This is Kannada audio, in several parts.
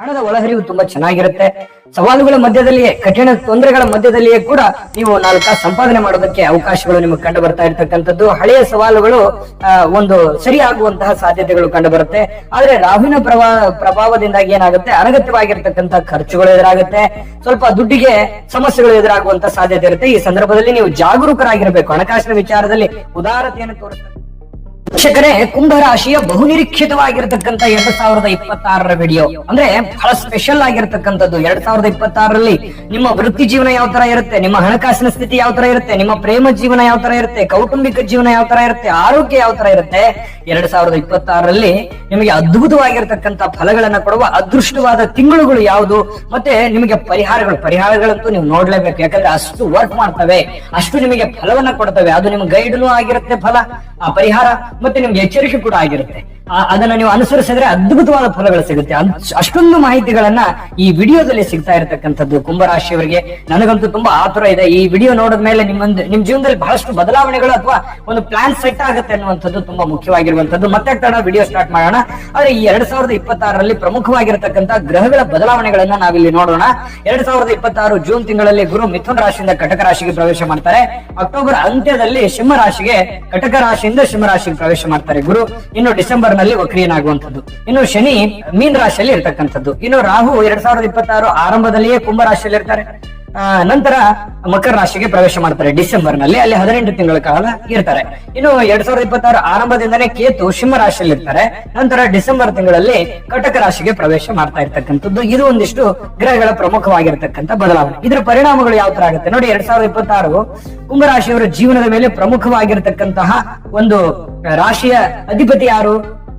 ಹಣದ ಒಳಹರಿವು ತುಂಬಾ ಚೆನ್ನಾಗಿರುತ್ತೆ. ಸವಾಲುಗಳ ಮಧ್ಯದಲ್ಲಿಯೇ, ಕಠಿಣ ತೊಂದರೆಗಳ ಮಧ್ಯದಲ್ಲಿಯೇ ಕೂಡ ನೀವು ನಾಲ್ಕ ಸಂಪಾದನೆ ಮಾಡೋದಕ್ಕೆ ಅವಕಾಶಗಳು ನಿಮಗೆ ಕಂಡು ಬರ್ತಾ ಇರ್ತಕ್ಕಂಥದ್ದು. ಹಳೆಯ ಸವಾಲುಗಳು ಒಂದು ಸರಿಯಾಗುವಂತಹ ಸಾಧ್ಯತೆಗಳು ಕಂಡು ಬರುತ್ತೆ ಆದ್ರೆ ರಾಹುವಿನ ಪ್ರಭಾವ ಪ್ರಭಾವದಿಂದಾಗಿ ಏನಾಗುತ್ತೆ? ಅನಗತ್ಯವಾಗಿರ್ತಕ್ಕಂಥ ಖರ್ಚುಗಳು ಎದುರಾಗುತ್ತೆ. ಸ್ವಲ್ಪ ದುಡ್ಡಿಗೆ ಸಮಸ್ಯೆಗಳು ಎದುರಾಗುವಂತಹ ಸಾಧ್ಯತೆ ಇರುತ್ತೆ. ಈ ಸಂದರ್ಭದಲ್ಲಿ ನೀವು ಜಾಗರೂಕರಾಗಿರಬೇಕು. ಹಣಕಾಸಿನ ವಿಚಾರದಲ್ಲಿ ಉದಾರತೆಯನ್ನು ತೋರಿಸಬೇಕು ವೀಕ್ಷಕರೇ, ಕುಂಭರಾಶಿಯ ಬಹುನಿರೀಕ್ಷಿತವಾಗಿರತಕ್ಕಂತ ಎರಡ್ ಸಾವಿರದ ಇಪ್ಪತ್ತಾರರ ವಿಡಿಯೋ ಅಂದ್ರೆ ಬಹಳ ಸ್ಪೆಷಲ್ ಆಗಿರತಕ್ಕಂಥದ್ದು. ಎರಡ್ ಸಾವಿರದ ಇಪ್ಪತ್ತಾರರಲ್ಲಿ ನಿಮ್ಮ ವೃತ್ತಿ ಜೀವನ ಯಾವ ತರ ಇರುತ್ತೆ, ನಿಮ್ಮ ಹಣಕಾಸಿನ ಸ್ಥಿತಿ ಯಾವ ತರ ಇರುತ್ತೆ, ನಿಮ್ಮ ಪ್ರೇಮ ಜೀವನ ಯಾವ ತರ ಇರುತ್ತೆ, ಕೌಟುಂಬಿಕ ಜೀವನ ಯಾವ ತರ ಇರುತ್ತೆ, ಆರೋಗ್ಯ ಯಾವ ತರ ಇರುತ್ತೆ, ಎರಡ್ ಸಾವಿರದ ಇಪ್ಪತ್ತಾರರಲ್ಲಿ ನಿಮಗೆ ಅದ್ಭುತವಾಗಿರತಕ್ಕಂತ ಫಲಗಳನ್ನ ಕೊಡುವ ಅದೃಷ್ಟವಾದ ತಿಂಗಳುಗಳು ಯಾವುದು, ಮತ್ತೆ ನಿಮಗೆ ಪರಿಹಾರಗಳು. ಪರಿಹಾರಗಳಂತೂ ನೀವು ನೋಡ್ಲೇಬೇಕು. ಯಾಕಂದ್ರೆ ಅಷ್ಟು ವರ್ಕ್ ಮಾಡ್ತವೆ, ಅಷ್ಟು ನಿಮಗೆ ಫಲವನ್ನ ಕೊಡ್ತವೆ. ಅದು ನಿಮ್ಗೆ ಗೈಡ್ನು ಆಗಿರುತ್ತೆ ಫಲ. ಆ ಪರಿಹಾರ ಮತ್ತೆ ನಿಮ್ಗೆ ಎಚ್ಚರಿಕೆ ಕೂಡ ಆಗಿರುತ್ತೆ ಆ- ಅದನ್ನ ನೀವು ಅನುಸರಿಸಿದ್ರೆ ಅದ್ಭುತವಾದ ಫಲಗಳು ಸಿಗುತ್ತೆ. ಅಷ್ಟೊಂದು ಮಾಹಿತಿಗಳನ್ನ ಈ ವಿಡಿಯೋದಲ್ಲಿ ಸಿಗ್ತಾ ಇರತಕ್ಕಂಥದ್ದು ಕುಂಭರಾಶಿಯವರಿಗೆ. ನನಗಂತೂ ತುಂಬಾ ಆತುರ ಇದೆ. ಈ ವಿಡಿಯೋ ನೋಡಿದ ಮೇಲೆ ನಿಮ್ಮೊಂದು ನಿಮ್ ಜೀವನದಲ್ಲಿ ಬಹಳಷ್ಟು ಬದಲಾವಣೆಗಳು ಅಥವಾ ಒಂದು ಪ್ಲಾನ್ ಸೆಟ್ ಆಗುತ್ತೆ ಅನ್ನುವಂಥದ್ದು ತುಂಬಾ ಮುಖ್ಯವಾಗಿರುವಂತದ್ದು ಮತ್ತೆ ತಡ ವಿಡಿಯೋ ಸ್ಟಾರ್ಟ್ ಮಾಡೋಣ. ಆದ್ರೆ ಈ ಎರಡ್ ಸಾವಿರದ ಇಪ್ಪತ್ತಾರರಲ್ಲಿ ಪ್ರಮುಖವಾಗಿರತಕ್ಕಂತ ಗ್ರಹಗಳ ಬದಲಾವಣೆಗಳನ್ನ ನಾವಿಲ್ಲಿ ನೋಡೋಣ. ಎರಡ್ ಸಾವಿರದ ಇಪ್ಪತ್ತಾರು ಜೂನ್ ತಿಂಗಳಲ್ಲಿ ಗುರು ಮಿಥುನ್ ರಾಶಿಯಿಂದ ಕಟಕ ರಾಶಿಗೆ ಪ್ರವೇಶ ಮಾಡ್ತಾರೆ. ಅಕ್ಟೋಬರ್ ಅಂತ್ಯದಲ್ಲಿ ಸಿಂಹ ರಾಶಿಗೆ ಕಟಕ ರಾಶಿಯಿಂದ ಸಿಂಹ ರಾಶಿಗೆ ಪ್ರವೇಶ ಮಾಡ್ತಾರೆ ಗುರು. ಇನ್ನು ಡಿಸೆಂಬರ್ ನಲ್ಲಿ ವಕ್ರಿಯನಾಗುವಂಥದ್ದು ಇನ್ನು ಶನಿ ಮೀನ್ ರಾಶಿಯಲ್ಲಿ ಇರ್ತಕ್ಕಂಥದ್ದು. ಇನ್ನು ರಾಹು ಎರಡ್ ಸಾವಿರದ ಇಪ್ಪತ್ತಾರು ಆರಂಭದಲ್ಲಿಯೇ ಕುಂಭ ರಾಶಿಯಲ್ಲಿ ಇರ್ತಾರೆ. ನಂತರ ಮಕರ ರಾಶಿಗೆ ಪ್ರವೇಶ ಮಾಡ್ತಾರೆ. ಡಿಸೆಂಬರ್ನಲ್ಲಿ ಅಲ್ಲಿ ಹದಿನೆಂಟು ತಿಂಗಳ ಕಾಲ ಇರ್ತಾರೆ. ಇನ್ನು ಎರಡ್ ಸಾವಿರದ ಇಪ್ಪತ್ತಾರು ಆರಂಭದಿಂದನೇ ಕೇತು ಸಿಂಹ ರಾಶಿಯಲ್ಲಿ ಇರ್ತಾರೆ. ನಂತರ ಡಿಸೆಂಬರ್ ತಿಂಗಳಲ್ಲಿ ಕಟಕ ರಾಶಿಗೆ ಪ್ರವೇಶ ಮಾಡ್ತಾ ಇರ್ತಕ್ಕಂಥದ್ದು. ಇದು ಒಂದಿಷ್ಟು ಗ್ರಹಗಳ ಪ್ರಮುಖವಾಗಿರ್ತಕ್ಕಂಥ ಬದಲಾವಣೆ. ಇದರ ಪರಿಣಾಮಗಳು ಯಾವ ತರ ಆಗುತ್ತೆ? ನೋಡಿ, ಎರಡ್ ಸಾವಿರದ ಇಪ್ಪತ್ತಾರು ಕುಂಭರಾಶಿಯವರ ಜೀವನದ ಮೇಲೆ ಪ್ರಮುಖವಾಗಿರ್ತಕ್ಕಂತಹ ಒಂದು ರಾಶಿಯ ಅಧಿಪತಿ ಯಾರು?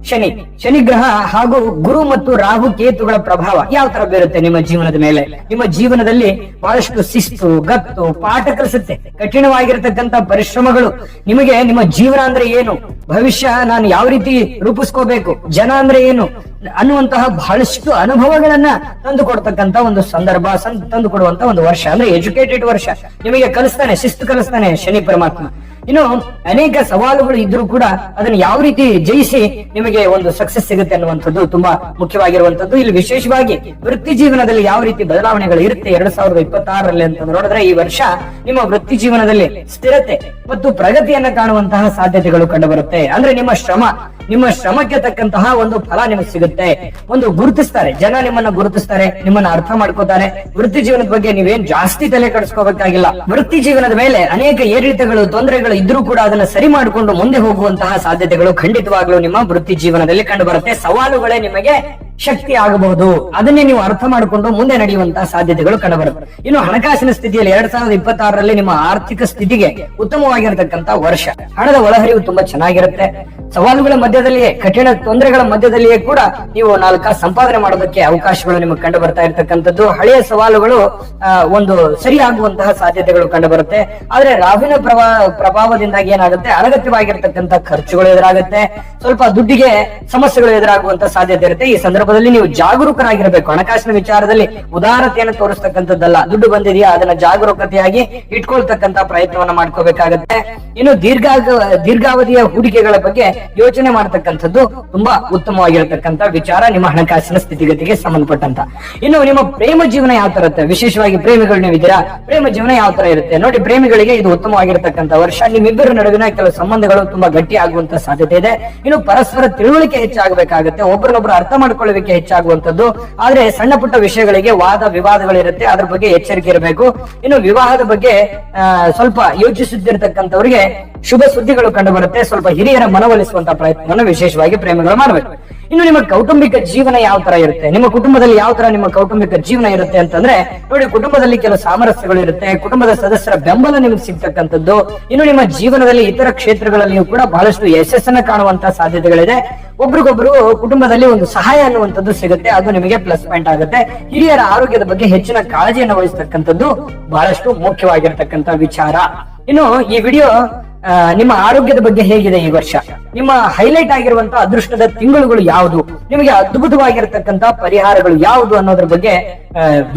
ಶನಿ. ಶನಿ ಗ್ರಹ ಹಾಗೂ ಗುರು ಮತ್ತು ರಾಹು ಕೇತುಗಳ ಪ್ರಭಾವ ಯಾವ ತರ ಬೀರುತ್ತೆ ನಿಮ್ಮ ಜೀವನದ ಮೇಲೆ? ನಿಮ್ಮ ಜೀವನದಲ್ಲಿ ಬಹಳಷ್ಟು ಶಿಸ್ತು, ಗತ್ತು, ಪಾಠ ಕಲಿಸುತ್ತೆ. ಕಠಿಣವಾಗಿರತಕ್ಕಂತ ಪರಿಶ್ರಮಗಳು. ನಿಮಗೆ ನಿಮ್ಮ ಜೀವನ ಅಂದ್ರೆ ಏನು? ಭವಿಷ್ಯ ನಾನು ಯಾವ ರೀತಿ ರೂಪಿಸ್ಕೋಬೇಕು? ಜನ ಅಂದ್ರೆ ಏನು? ಅನ್ನುವಂತಹ ಬಹಳಷ್ಟು ಅನುಭವಗಳನ್ನ ತಂದು ಕೊಡ್ತಕ್ಕಂತ ಒಂದು ಸಂದರ್ಭ ತಂದು ಕೊಡುವಂತ ಒಂದು ವರ್ಷ ಅಂದ್ರೆ ಎಜುಕೇಟೆಡ್ ವರ್ಷ. ನಿಮಗೆ ಕಲಿಸ್ತಾನೆ, ಶಿಸ್ತು ಕಲಿಸ್ತಾನೆ ಶನಿ ಪರಮಾತ್ಮ. ಇನ್ನು ಅನೇಕ ಸವಾಲುಗಳು ಇದ್ರೂ ಕೂಡ ಅದನ್ನು ಯಾವ ರೀತಿ ಜಯಿಸಿ ನಿಮಗೆ ಒಂದು ಸಕ್ಸಸ್ ಸಿಗುತ್ತೆ ಅನ್ನುವಂಥದ್ದು ತುಂಬಾ ಮುಖ್ಯವಾಗಿರುವಂತದ್ದು ಇಲ್ಲಿ ವಿಶೇಷವಾಗಿ ವೃತ್ತಿ ಜೀವನದಲ್ಲಿ ಯಾವ ರೀತಿ ಬದಲಾವಣೆಗಳು ಇರುತ್ತೆ ಎರಡ್ ಸಾವಿರದ ಇಪ್ಪತ್ತಾರರಲ್ಲಿ ಅಂತ ನೋಡಿದ್ರೆ ಈ ವರ್ಷ ನಿಮ್ಮ ವೃತ್ತಿ ಜೀವನದಲ್ಲಿ ಸ್ಥಿರತೆ ಮತ್ತು ಪ್ರಗತಿಯನ್ನ ಕಾಣುವಂತಹ ಸಾಧ್ಯತೆಗಳು ಕಂಡುಬರುತ್ತೆ. ಅಂದ್ರೆ ನಿಮ್ಮ ಶ್ರಮ, ನಿಮ್ಮ ಶ್ರಮಕ್ಕೆ ತಕ್ಕಂತಹ ಒಂದು ಫಲ ನಿಮಗೆ ಸಿಗುತ್ತೆ. ಒಂದು ಗುರುತಿಸ್ತಾರೆ, ಜನ ನಿಮ್ಮನ್ನ ಗುರುತಿಸ್ತಾರೆ, ನಿಮ್ಮನ್ನ ಅರ್ಥ ಮಾಡ್ಕೋತಾರೆ. ವೃತ್ತಿ ಜೀವನದ ಬಗ್ಗೆ ನೀವೇನ್ ಜಾಸ್ತಿ ತಲೆ ಕಡಿಸ್ಕೋಬೇಕಾಗಿಲ್ಲ. ವೃತ್ತಿ ಜೀವನದ ಮೇಲೆ ಅನೇಕ ಏರಿಳಿತಗಳು, ತೊಂದರೆಗಳು ಇದ್ರೂ ಕೂಡ ಅದನ್ನ ಸರಿ ಮಾಡಿಕೊಂಡು ಮುಂದೆ ಹೋಗುವಂತಹ ಸಾಧ್ಯತೆಗಳು ಖಂಡಿತವಾಗ್ಲೂ ನಿಮ್ಮ ವೃತ್ತಿ ಜೀವನದಲ್ಲಿ ಕಂಡು ಬರುತ್ತೆ. ಸವಾಲುಗಳೇ ನಿಮಗೆ ಶಕ್ತಿ ಆಗಬಹುದು ಅದನ್ನೇ ನೀವು ಅರ್ಥ ಮಾಡಿಕೊಂಡು ಮುಂದೆ ನಡೆಯುವಂತಹ ಸಾಧ್ಯತೆಗಳು ಕಂಡುಬರುತ್ತೆ ಇನ್ನು ಹಣಕಾಸಿನ ಸ್ಥಿತಿಯಲ್ಲಿ ಎರಡ್ ಸಾವಿರದ ಇಪ್ಪತ್ತಾರರಲ್ಲಿ ನಿಮ್ಮ ಆರ್ಥಿಕ ಸ್ಥಿತಿಗೆ ಉತ್ತಮವಾಗಿರತಕ್ಕಂತ ವರ್ಷ. ಹಣದ ಒಳಹರಿವು ತುಂಬಾ ಚೆನ್ನಾಗಿರುತ್ತೆ. ಸವಾಲುಗಳ ಮಧ್ಯದಲ್ಲಿಯೇ, ಕಠಿಣ ತೊಂದರೆಗಳ ಮಧ್ಯದಲ್ಲಿಯೇ ಕೂಡ ನೀವು ನಾಲ್ಕ ಸಂಪಾದನೆ ಮಾಡೋದಕ್ಕೆ ಅವಕಾಶಗಳು ನಿಮಗೆ ಕಂಡು ಬರ್ತಾ ಇರತಕ್ಕಂಥದ್ದು. ಹಳೆಯ ಸವಾಲುಗಳು ಒಂದು ಸರಿಯಾಗುವಂತಹ ಸಾಧ್ಯತೆಗಳು ಕಂಡು ಬರುತ್ತೆ ಆದ್ರೆ ರಾಹುವಿನ ಪ್ರಭಾ ಪ್ರಭಾವದಿಂದಾಗಿ ಏನಾಗುತ್ತೆ? ಅನಗತ್ಯವಾಗಿರ್ತಕ್ಕಂಥ ಖರ್ಚುಗಳು ಎದುರಾಗುತ್ತೆ. ಸ್ವಲ್ಪ ದುಡ್ಡಿಗೆ ಸಮಸ್ಯೆಗಳು ಎದುರಾಗುವಂತ ಸಾಧ್ಯತೆ ಇರುತ್ತೆ. ಈ ಸಂದರ್ಭದಲ್ಲಿ ನೀವು ಜಾಗರೂಕರಾಗಿರಬೇಕು. ಹಣಕಾಸಿನ ವಿಚಾರದಲ್ಲಿ ಉದಾರತೆಯನ್ನು ತೋರಿಸ್ತಕ್ಕಂಥದ್ದಲ್ಲ. ದುಡ್ಡು ಬಂದಿದೆಯಾ? ಅದನ್ನ ಜಾಗರೂಕತೆಯಾಗಿ ಇಟ್ಕೊಳ್ತಕ್ಕಂತ ಪ್ರಯತ್ನವನ್ನ ಮಾಡ್ಕೋಬೇಕಾಗತ್ತೆ. ಇನ್ನು ದೀರ್ಘ ದೀರ್ಘಾವಧಿಯ ಹೂಡಿಕೆಗಳ ಬಗ್ಗೆ ಯೋಚನೆ ಮಾಡತಕ್ಕಂಥದ್ದು ತುಂಬಾ ಉತ್ತಮವಾಗಿರತಕ್ಕಂತ ವಿಚಾರ ನಿಮ್ಮ ಹಣಕಾಸಿನ ಸ್ಥಿತಿಗತಿಗೆ ಸಂಬಂಧಪಟ್ಟಂತ. ಇನ್ನು ನಿಮ್ಮ ಪ್ರೇಮ ಜೀವನ ಯಾವ ತರ ಇರುತ್ತೆ? ವಿಶೇಷವಾಗಿ ಪ್ರೇಮಿಗಳು ನೀವಿದ್ದೀರಾ? ಪ್ರೇಮ ಜೀವನ ಯಾವ ತರ ಇರುತ್ತೆ? ನೋಡಿ, ಪ್ರೇಮಿಗಳಿಗೆ ಇದು ಉತ್ತಮವಾಗಿರತಕ್ಕಂತ ವರ್ಷ. ನಿಮ್ಮಿಬ್ಬರ ನಡುವಿನ ಕೆಲವು ಸಂಬಂಧಗಳು ತುಂಬಾ ಗಟ್ಟಿ ಆಗುವಂತ ಸಾಧ್ಯತೆ ಇದೆ. ಇನ್ನು ಪರಸ್ಪರ ತಿಳುವಳಿಕೆ ಹೆಚ್ಚಾಗಬೇಕಾಗುತ್ತೆ. ಒಬ್ಬರನ್ನೊಬ್ಬರು ಅರ್ಥ ಮಾಡ್ಕೊಳ್ಳೋದಕ್ಕೆ ಹೆಚ್ಚಾಗುವಂತದ್ದು ಆದ್ರೆ ಸಣ್ಣ ಪುಟ್ಟ ವಿಷಯಗಳಿಗೆ ವಾದ ವಿವಾದಗಳಿರುತ್ತೆ. ಅದ್ರ ಬಗ್ಗೆ ಎಚ್ಚರಿಕೆ ಇರಬೇಕು. ಇನ್ನು ವಿವಾಹದ ಬಗ್ಗೆ ಸ್ವಲ್ಪ ಯೋಚಿಸುತ್ತಿರ್ತಕ್ಕಂಥವ್ರಿಗೆ ಶುಭ ಸುದ್ದಿಗಳು ಕಂಡು ಬರುತ್ತೆ ಸ್ವಲ್ಪ ಹಿರಿಯರ ಮನವೊಲಿಸುವಂತ ಪ್ರಯತ್ನವನ್ನು ವಿಶೇಷವಾಗಿ ಪ್ರೇಮಿಗಳು ಮಾಡಬೇಕು. ಇನ್ನು ನಿಮ್ಮ ಕೌಟುಂಬಿಕ ಜೀವನ ಯಾವ ತರ ಇರುತ್ತೆ? ನಿಮ್ಮ ಕುಟುಂಬದಲ್ಲಿ ಯಾವ ತರ ನಿಮ್ಮ ಕೌಟುಂಬಿಕ ಜೀವನ ಇರುತ್ತೆ ಅಂತಂದ್ರೆ, ನೋಡಿ ಕುಟುಂಬದಲ್ಲಿ ಕೆಲವು ಸಾಮರಸ್ಯಗಳು ಇರುತ್ತೆ, ಕುಟುಂಬದ ಸದಸ್ಯರ ಬೆಂಬಲ ನಿಮಗೆ ಸಿಗ್ತಕ್ಕಂಥದ್ದು. ಇನ್ನು ನಿಮ್ಮ ಜೀವನದಲ್ಲಿ ಇತರ ಕ್ಷೇತ್ರಗಳಲ್ಲಿಯೂ ಕೂಡ ಬಹಳಷ್ಟು ಯಶಸ್ಸನ್ನ ಕಾಣುವಂತ ಸಾಧ್ಯತೆಗಳಿದೆ. ಒಬ್ರಿಗೊಬ್ರು ಕುಟುಂಬದಲ್ಲಿ ಒಂದು ಸಹಾಯ ಅನ್ನುವಂಥದ್ದು ಸಿಗುತ್ತೆ, ಅದು ನಿಮಗೆ ಪ್ಲಸ್ ಪಾಯಿಂಟ್ ಆಗುತ್ತೆ. ಹಿರಿಯರ ಆರೋಗ್ಯದ ಬಗ್ಗೆ ಹೆಚ್ಚಿನ ಕಾಳಜಿಯನ್ನು ವಹಿಸ್ತಕ್ಕಂಥದ್ದು ಬಹಳಷ್ಟು ಮುಖ್ಯವಾಗಿರ್ತಕ್ಕಂಥ ವಿಚಾರ. ಇನ್ನು ಈ ವಿಡಿಯೋ ನಿಮ್ಮ ಆರೋಗ್ಯದ ಬಗ್ಗೆ ಹೇಗಿದೆ ಈ ವರ್ಷ? ನಿಮ್ಮ ಹೈಲೈಟ್ ಆಗಿರುವಂತಹ ಅದೃಷ್ಟದ ತಿಂಗಳುಗಳು ಯಾವುದು? ನಿಮಗೆ ಅದ್ಭುತವಾಗಿರ್ತಕ್ಕಂತ ಪರಿಹಾರಗಳು ಯಾವುದು ಅನ್ನೋದ್ರ ಬಗ್ಗೆ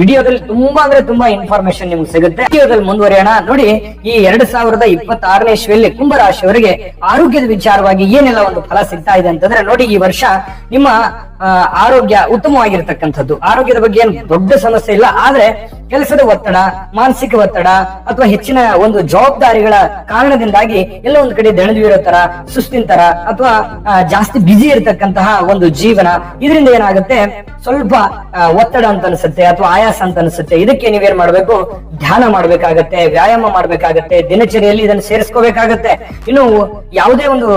ವಿಡಿಯೋದಲ್ಲಿ ತುಂಬಾ ಅಂದ್ರೆ ತುಂಬಾ ಇನ್ಫಾರ್ಮೇಶನ್ ನಿಮ್ಗೆ ಸಿಗುತ್ತೆ. ವಿಡಿಯೋದಲ್ಲಿ ಮುಂದುವರಿಯೋಣ. ನೋಡಿ, ಈ ಎರಡ್ ಸಾವಿರದ ಇಪ್ಪತ್ತಾರನೇ ಇಸ್ವಿಯಲ್ಲಿ ಕುಂಭರಾಶಿಯವರಿಗೆ ಆರೋಗ್ಯದ ವಿಚಾರವಾಗಿ ಏನೆಲ್ಲ ಒಂದು ಫಲ ಸಿಗ್ತಾ ಇದೆ ಅಂತಂದ್ರೆ, ನೋಡಿ ಈ ವರ್ಷ ನಿಮ್ಮ ಆರೋಗ್ಯ ಉತ್ತಮವಾಗಿರ್ತಕ್ಕಂಥದ್ದು. ಆರೋಗ್ಯದ ಬಗ್ಗೆ ಏನು ದೊಡ್ಡ ಸಮಸ್ಯೆ ಇಲ್ಲ, ಆದ್ರೆ ಕೆಲಸದ ಒತ್ತಡ, ಮಾನಸಿಕ ಒತ್ತಡ ಅಥವಾ ಹೆಚ್ಚಿನ ಒಂದು ಜವಾಬ್ದಾರಿಗಳ ಕಾರಣದಿಂದಾಗಿ ಎಲ್ಲ ಒಂದ್ ಕಡೆ ದೆಳೆದಿರೋ ತರ, ಸುಸ್ತಿನ ತರ ಅಥವಾ ಜಾಸ್ತಿ ಬಿಜಿ ಇರತಕ್ಕಂತಹ ಒಂದು ಜೀವನ ಇದರಿಂದ ಏನಾಗುತ್ತೆ? ಸ್ವಲ್ಪ ಒತ್ತಡ ಅಂತ ಅನ್ಸುತ್ತೆ ಅಥವಾ ಆಯಾಸ ಅಂತ ಅನ್ಸುತ್ತೆ. ಇದಕ್ಕೆ ನೀವೇನ್ ಮಾಡ್ಬೇಕು? ಧ್ಯಾನ ಮಾಡ್ಬೇಕಾಗತ್ತೆ, ವ್ಯಾಯಾಮ ಮಾಡ್ಬೇಕಾಗತ್ತೆ, ದಿನಚರಿಯಲ್ಲಿ ಇದನ್ನು ಸೇರಿಸ್ಕೋಬೇಕಾಗತ್ತೆ. ಇನ್ನು ಯಾವುದೇ ಒಂದು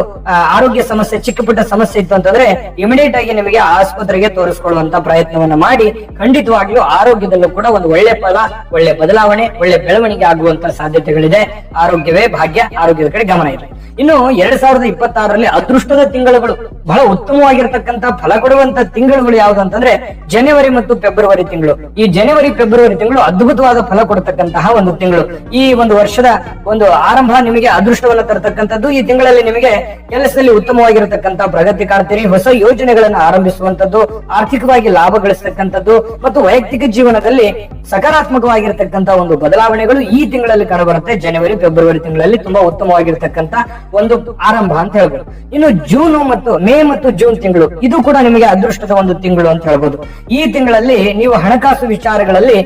ಆರೋಗ್ಯ ಸಮಸ್ಯೆ ಚಿಕ್ಕ ಪುಟ್ಟ ಸಮಸ್ಯೆ ಇತ್ತು ಅಂತಂದ್ರೆ ಇಮಿಡಿಯೇಟ್ ಆಗಿ ನಿಮಗೆ ಆಸ್ಪತ್ರೆಗೆ ತೋರಿಸಿಕೊಳ್ಳುವಂತ ಪ್ರಯತ್ನವನ್ನ ಮಾಡಿ ಖಂಡಿತವಾಗಿಯೂ ಆರೋಗ್ಯದಲ್ಲೂ ಕೂಡ ಒಂದು ಒಳ್ಳೆ ಫಲ, ಒಳ್ಳೆ ಬದಲಾವಣೆ, ಒಳ್ಳೆ ಬೆಳವಣಿಗೆ ಆಗುವಂತ ಸಾಧ್ಯತೆಗಳಿದೆ. ಆರೋಗ್ಯವೇ ಭಾಗ್ಯ, ಆರೋಗ್ಯದ ಕಡೆ ಗಮನ ಇದೆ ಇನ್ನು ಎರಡ್ ಸಾವಿರದ ಇಪ್ಪತ್ತಾರರಲ್ಲಿ ಅದೃಷ್ಟದ ತಿಂಗಳುಗಳು. ಬಹಳ ಉತ್ತಮವಾಗಿರ್ತಕ್ಕಂತ ಫಲ ಕೊಡುವಂತ ತಿಂಗಳುಗಳು ಯಾವ್ದು ಅಂತಂದ್ರೆ ಜನವರಿ ಮತ್ತು ಫೆಬ್ರವರಿ ತಿಂಗಳು. ಈ ಜನವರಿ, ಫೆಬ್ರವರಿ ತಿಂಗಳು ಅದ್ಭುತವಾದ ಫಲ ಕೊಡತಕ್ಕಂತಹ ಒಂದು ತಿಂಗಳು. ಈ ಒಂದು ವರ್ಷದ ಒಂದು ಆರಂಭ ನಿಮಗೆ ಅದೃಷ್ಟವನ್ನು ತರತಕ್ಕಂಥದ್ದು. ಈ ತಿಂಗಳಲ್ಲಿ ನಿಮಗೆ ಕೆಲಸದಲ್ಲಿ ಉತ್ತಮವಾಗಿರತಕ್ಕಂತ ಪ್ರಗತಿ ಕಾಣ್ತೀರಿ, ಹೊಸ ಯೋಜನೆಗಳನ್ನು ಆರಂಭಿಸುವಂತದ್ದು ಆರ್ಥಿಕವಾಗಿ ಲಾಭ ಗಳಿಸತಕ್ಕಂಥದ್ದು ಮತ್ತು ವೈಯಕ್ತಿಕ ಜೀವನದಲ್ಲಿ ಸಕಾರಾತ್ಮಕವಾಗಿರತಕ್ಕಂತ ಒಂದು ಬದಲಾವಣೆಗಳು ಈ ತಿಂಗಳಲ್ಲಿ ಕಂಡುಬರುತ್ತೆ. ಜನವರಿ, ಫೆಬ್ರವರಿ ತಿಂಗಳಲ್ಲಿ ತುಂಬಾ ಉತ್ತಮವಾಗಿರ್ತಕ್ಕಂತ ಒಂದು ಆರಂಭ ಅಂತ ಹೇಳ್ಬೋದು. ಇನ್ನು ಜೂನ್ ಮತ್ತು ಮೇ ಮತ್ತು ಜೂನ್ ತಿಂಗಳು, ಇದು ಕೂಡ ನಿಮಗೆ ಅದೃಷ್ಟದ ಒಂದು ತಿಂಗಳು ಅಂತ ಹೇಳ್ಬೋದು. ಈ ತಿಂಗಳಲ್ಲಿ ನೀವು ಹಣಕಾಸು ವಿಚಾರಗಳಲ್ಲಿ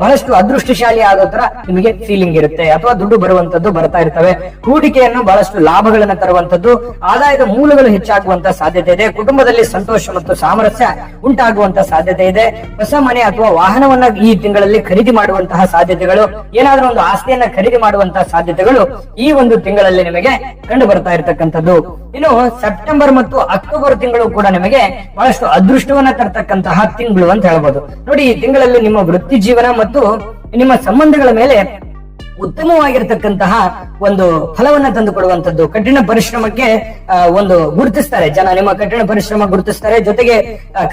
ಬಹಳಷ್ಟು ಅದೃಷ್ಟಶಾಲಿ ಆಗೋ ತರ ನಿಮಗೆ ಫೀಲಿಂಗ್ ಇರುತ್ತೆ. ಅಥವಾ ದುಡ್ಡು ಬರುವಂತದ್ದು ಬರ್ತಾ ಇರ್ತವೆ. ಹೂಡಿಕೆಯನ್ನು ಬಹಳಷ್ಟು ಲಾಭಗಳನ್ನ ತರುವಂತದ್ದು ಆದಾಯದ ಮೂಲಗಳು ಹೆಚ್ಚಾಗುವಂತ ಸಾಧ್ಯತೆ ಇದೆ. ಕುಟುಂಬದಲ್ಲಿ ಸಂತೋಷ ಮತ್ತು ಸಾಮರಸ್ಯ ಉಂಟಾಗುವಂತ ಸಾಧ್ಯತೆ ಇದೆ. ಹೊಸ ಮನೆ ಅಥವಾ ವಾಹನವನ್ನ ಈ ತಿಂಗಳಲ್ಲಿ ಖರೀದಿ ಮಾಡುವಂತಹ ಸಾಧ್ಯತೆಗಳು, ಏನಾದ್ರೂ ಒಂದು ಆಸ್ತಿಯನ್ನ ಖರೀದಿ ಮಾಡುವಂತಹ ಸಾಧ್ಯತೆಗಳು ಈ ಒಂದು ತಿಂಗಳಲ್ಲಿ ನಿಮಗೆ ಕಂಡು ಬರ್ತಾ ಇರತಕ್ಕಂಥದ್ದು. ಇನ್ನು ಸೆಪ್ಟೆಂಬರ್ ಮತ್ತು ಅಕ್ಟೋಬರ್ ತಿಂಗಳು ಕೂಡ ನಿಮಗೆ ಬಹಳಷ್ಟು ಅದೃಷ್ಟವನ್ನ ತರ್ತಕ್ಕಂತಹ ತಿಂಗಳು ಅಂತ ಹೇಳ್ಬೋದು. ನೋಡಿ, ಈ ತಿಂಗಳಲ್ಲಿ ನಿಮ್ಮ ವೃತ್ತಿ ಜೀವನ ಮತ್ತು ನಿಮ್ಮ ಸಂಬಂಧಗಳ ಮೇಲೆ ಉತ್ತಮವಾಗಿರ್ತಕ್ಕಂತಹ ಒಂದು ಫಲವನ್ನ ತಂದು ಕೊಡುವಂತದ್ದು ಕಠಿಣ ಪರಿಶ್ರಮಕ್ಕೆ ಒಂದು ಗುರುತಿಸ್ತಾರೆ. ಜನ ನಿಮ್ಮ ಕಠಿಣ ಪರಿಶ್ರಮ ಗುರುತಿಸ್ತಾರೆ. ಜೊತೆಗೆ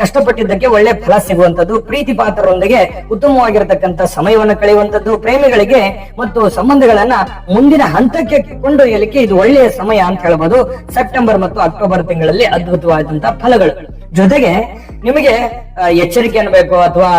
ಕಷ್ಟಪಟ್ಟಿದ್ದಕ್ಕೆ ಒಳ್ಳೆ ಫಲ ಸಿಗುವಂತದ್ದು ಪ್ರೀತಿ ಪಾತ್ರರೊಂದಿಗೆ ಉತ್ತಮವಾಗಿರತಕ್ಕಂತ ಸಮಯವನ್ನು ಕಳೆಯುವಂತದ್ದು ಪ್ರೇಮಿಗಳಿಗೆ ಮತ್ತು ಸಂಬಂಧಗಳನ್ನ ಮುಂದಿನ ಹಂತಕ್ಕೆ ಕೊಂಡೊಯ್ಯಲಿಕ್ಕೆ ಇದು ಒಳ್ಳೆಯ ಸಮಯ ಅಂತ ಹೇಳ್ಬೋದು. ಸೆಪ್ಟೆಂಬರ್ ಮತ್ತು ಅಕ್ಟೋಬರ್ ತಿಂಗಳಲ್ಲಿ ಅದ್ಭುತವಾದಂತಹ ಫಲಗಳು. ಜೊತೆಗೆ ನಿಮಗೆ ಎಚ್ಚರಿಕೆ ಅನ್ಬೇಕು ಅಥವಾ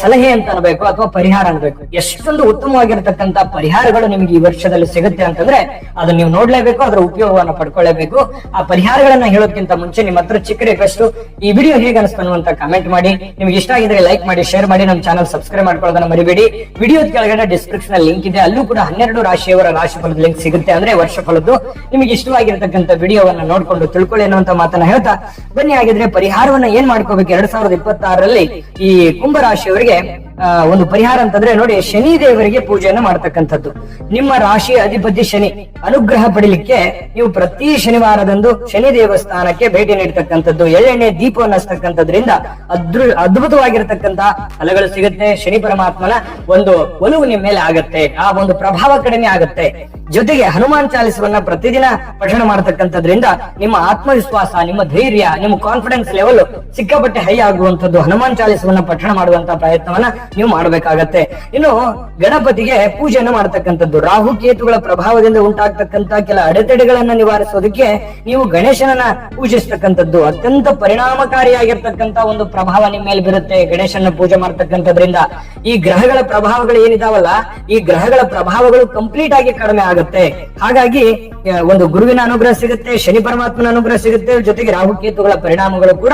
ಸಲಹೆ ಅಂತ ಅನ್ಬೇಕು ಅಥವಾ ಪರಿಹಾರ ಅನ್ಬೇಕು ಎಷ್ಟೊಂದು ಉತ್ತಮವಾಗಿರ್ತಕ್ಕಂತ ಪರಿಹಾರಗಳು ನಿಮಗೆ ಈ ವರ್ಷದಲ್ಲಿ ಸಿಗುತ್ತೆ ಅಂತಂದ್ರೆ ಅದನ್ನ ನೀವು ನೋಡ್ಲೇಬೇಕು, ಅದರ ಉಪಯೋಗವನ್ನ ಪಡ್ಕೊಳ್ಳೇಬೇಕು. ಆ ಪರಿಹಾರಗಳನ್ನ ಹೇಳೋದಕ್ಕಿಂತ ಮುಂಚೆ ನಿಮ್ಮ ಹತ್ರ ಚಿಕ್ಕ ರಿಕ್ವೆಸ್ಟ್ ಈ ವಿಡಿಯೋ ಹೇಗೆ ಅನಿಸ್ತಾನು ಅಂತ ಕಮೆಂಟ್ ಮಾಡಿ. ನಿಮ್ಗೆ ಇಷ್ಟ ಆಗಿದ್ರೆ ಲೈಕ್ ಮಾಡಿ ಶೇರ್ ಮಾಡಿ, ನಮ್ಮ ಚಾನಲ್ ಸಬ್ಸ್ಕ್ರೈಬ್ ಮಾಡ್ಕೊಳ್ಳೋದನ್ನ ಮರಿಬೇಡಿ. ವಿಡಿಯೋ ಕೆಳಗಡೆ ಡಿಸ್ಕ್ರಿಪ್ಷನ್ ಲಿಂಕ್ ಇದೆ. ಅಲ್ಲೂ ಕೂಡ ಹನ್ನೆರಡು ರಾಶಿಯವರ ರಾಶಿ ಫಲದ ಲಿಂಕ್ ಸಿಗುತ್ತೆ ಅಂದ್ರೆ ವರ್ಷ ಫಲದ್ದು ನಿಮಗೆ ಇಷ್ಟವಾಗಿರ್ತಕ್ಕಂಥ ವಿಡಿಯೋವನ್ನ ನೋಡ್ಕೊಂಡು ತಿಳ್ಕೊಳ್ಳಿ ಅನ್ನುವಂತ ಮಾತನ್ನ ಹೇಳ್ತಾ, ಬನ್ನಿ ಆಗಿದ್ರೆ ಪರಿಹಾರವನ್ನ ಏನ್ ಮಾಡ್ಕೋಬೇಕು? ಎರಡ್ ಸಾವಿರದ ಇಪ್ಪತ್ತಾರರಲ್ಲಿ ಈ ಕುಂಭ ರಾಶಿಯವರಿಗೆ ಆ, ಒಂದು ಪರಿಹಾರ ಅಂತಂದ್ರೆ ನೋಡಿ ಶನಿ ದೇವರಿಗೆ ಪೂಜೆಯನ್ನು ಮಾಡ್ತಕ್ಕಂಥದ್ದು. ನಿಮ್ಮ ರಾಶಿ ಅಧಿಪತಿ ಶನಿ, ಅನುಗ್ರಹ ಪಡಿಲಿಕ್ಕೆ ನೀವು ಪ್ರತಿ ಶನಿವಾರದಂದು ಶನಿ ದೇವಸ್ಥಾನಕ್ಕೆ ಭೇಟಿ ನೀಡತಕ್ಕಂಥದ್ದು. ಎಳ್ಳೆಣ್ಣೆ ದೀಪವನ್ನು ಹಚ್ತಕ್ಕಂಥದ್ರಿಂದ ಅದ್ರ, ಅದ್ಭುತವಾಗಿರ್ತಕ್ಕಂಥ ಫಲಗಳು ಸಿಗುತ್ತೆ. ಶನಿ ಪರಮಾತ್ಮನ ಒಂದು ಒಲವು ನಿಮ್ಮ ಮೇಲೆ ಆಗತ್ತೆ. ಆ ಒಂದು ಪ್ರಭಾವ ಕಡಿಮೆ ಆಗತ್ತೆ. ಜೊತೆಗೆ ಹನುಮಾನ್ ಚಾಲಿಸವನ್ನ ಪ್ರತಿದಿನ ಪಠಣ ಮಾಡತಕ್ಕಂಥದ್ರಿಂದ ನಿಮ್ಮ ಆತ್ಮವಿಶ್ವಾಸ, ನಿಮ್ಮ ಧೈರ್ಯ, ನಿಮ್ಮ ಕಾನ್ಫಿಡೆನ್ಸ್ ಲೆವೆಲ್ ಸಿಕ್ಕಾಪಟ್ಟೆ ಹೈ ಆಗುವಂತದ್ದು ಹನುಮಾನ್ ಚಾಲಿಸವನ್ನ ಪಠಣ ಮಾಡುವಂತ ಪ್ರಯತ್ನವನ್ನ ನೀವು ಮಾಡಬೇಕಾಗತ್ತೆ. ಇನ್ನು ಗಣಪತಿಗೆ ಪೂಜೆಯನ್ನು ಮಾಡತಕ್ಕಂಥದ್ದು. ರಾಹು ಕೇತುಗಳ ಪ್ರಭಾವದಿಂದ ಉಂಟಾಗ್ತಕ್ಕಂತ ಕೆಲ ಅಡೆತಡೆಗಳನ್ನ ನಿವಾರಿಸೋದಕ್ಕೆ ನೀವು ಗಣೇಶನನ್ನ ಪೂಜಿಸ್ತಕ್ಕಂಥದ್ದು. ಅತ್ಯಂತ ಪರಿಣಾಮಕಾರಿಯಾಗಿರ್ತಕ್ಕಂತ ಒಂದು ಪ್ರಭಾವ ನಿಮ್ಮ ಮೇಲೆ ಬೀರುತ್ತೆ ಗಣೇಶನ ಪೂಜೆ ಮಾಡ್ತಕ್ಕಂಥದ್ರಿಂದ. ಈ ಗ್ರಹಗಳ ಪ್ರಭಾವಗಳು ಏನಿದಾವಲ್ಲ, ಈ ಗ್ರಹಗಳ ಪ್ರಭಾವಗಳು ಕಂಪ್ಲೀಟ್ ಆಗಿ ಕಡಿಮೆ ಆಗುತ್ತೆ. ಹಾಗಾಗಿ ಒಂದು ಗುರುವಿನ ಅನುಗ್ರಹ ಸಿಗುತ್ತೆ, ಶನಿ ಪರಮಾತ್ಮನ ಅನುಗ್ರಹ ಸಿಗುತ್ತೆ, ಜೊತೆಗೆ ರಾಹುಕೇತುಗಳ ಪರಿಣಾಮಗಳು ಕೂಡ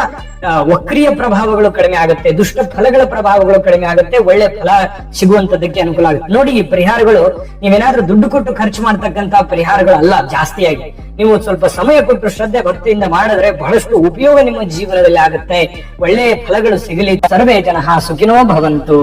ವಕ್ರಿಯ ಪ್ರಭಾವಗಳು ಕಡಿಮೆ ಆಗುತ್ತೆ, ದುಷ್ಟ ಫಲಗಳ ಪ್ರಭಾವಗಳು ಕಡಿಮೆ ಆಗುತ್ತೆ, ಒಳ್ಳೆ ಫಲ ಸಿಗುವಂತದಕ್ಕೆ ಅನುಕೂಲ ಆಗುತ್ತೆ. ನೋಡಿ, ಈ ಪರಿಹಾರಗಳು, ನೀವೇನಾದ್ರೂ ದುಡ್ಡು ಕೊಟ್ಟು ಖರ್ಚು ಮಾಡ್ತಕ್ಕಂತ ಪರಿಹಾರಗಳು ಅಲ್ಲ ಜಾಸ್ತಿಯಾಗಿ ನೀವು ಸ್ವಲ್ಪ ಸಮಯ ಕೊಟ್ಟು ಶ್ರದ್ಧೆ, ಭಕ್ತಿಯಿಂದ ಮಾಡಿದ್ರೆ ಬಹಳಷ್ಟು ಉಪಯೋಗ ನಿಮ್ಮ ಜೀವನದಲ್ಲಿ ಆಗುತ್ತೆ. ಒಳ್ಳೆಯ ಫಲಗಳು ಸಿಗಲಿ. ಸರ್ವೇ ಜನ ಸುಖಿನೋ ಭವಂತು.